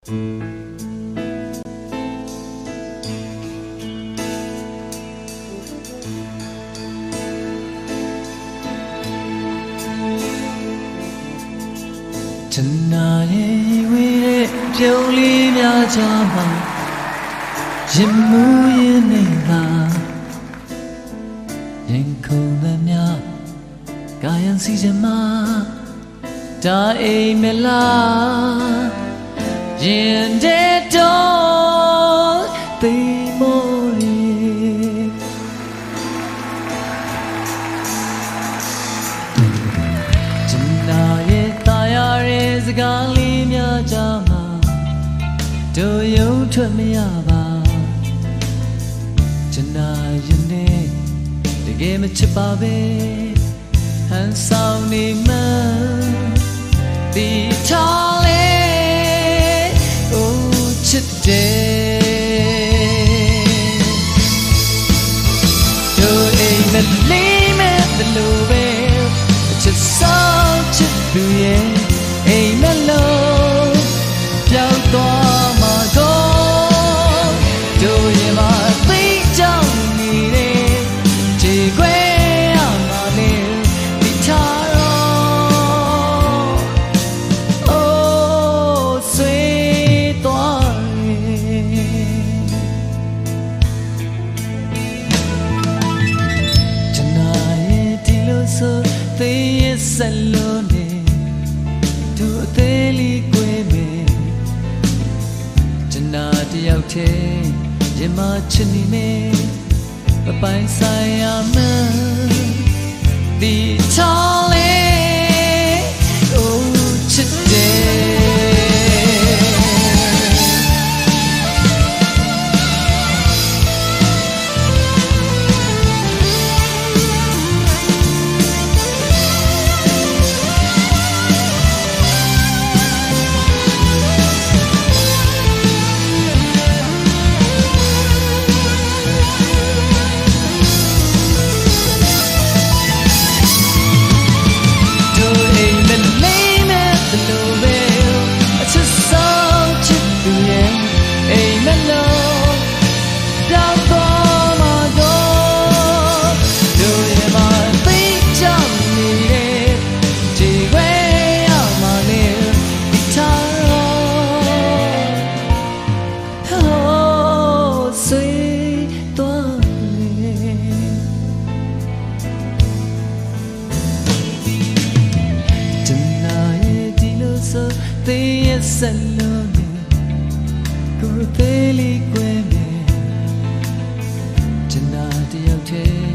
တနာရဲ့ဝေးတဲ့ပြုံးလေးများချာမှာရင်မူရင်နေတာရင်ခုန်သမျှကာယံစီချင်မှာဒါအိမ်မလား ရင်တဲ့တော့သိမော်ရီကျန်နာရဲ့ตาရတဲ့စကားလေးများကြမှာတို့ယုံထွက်မရပါကျန်နာရင်နေတကယ်မချစ်ပါပဲဟန်ဆောင်နေမှ ချစ်တယ်တို့ ရဲ့ဆက်လို့နေသူအသေးလေးကွေးမယ်ကျန်နာတယောက်တ ရဲ့ဆက်လို့နေကိုယ်သေးလေးကွယ်မယ်တနာတယောက်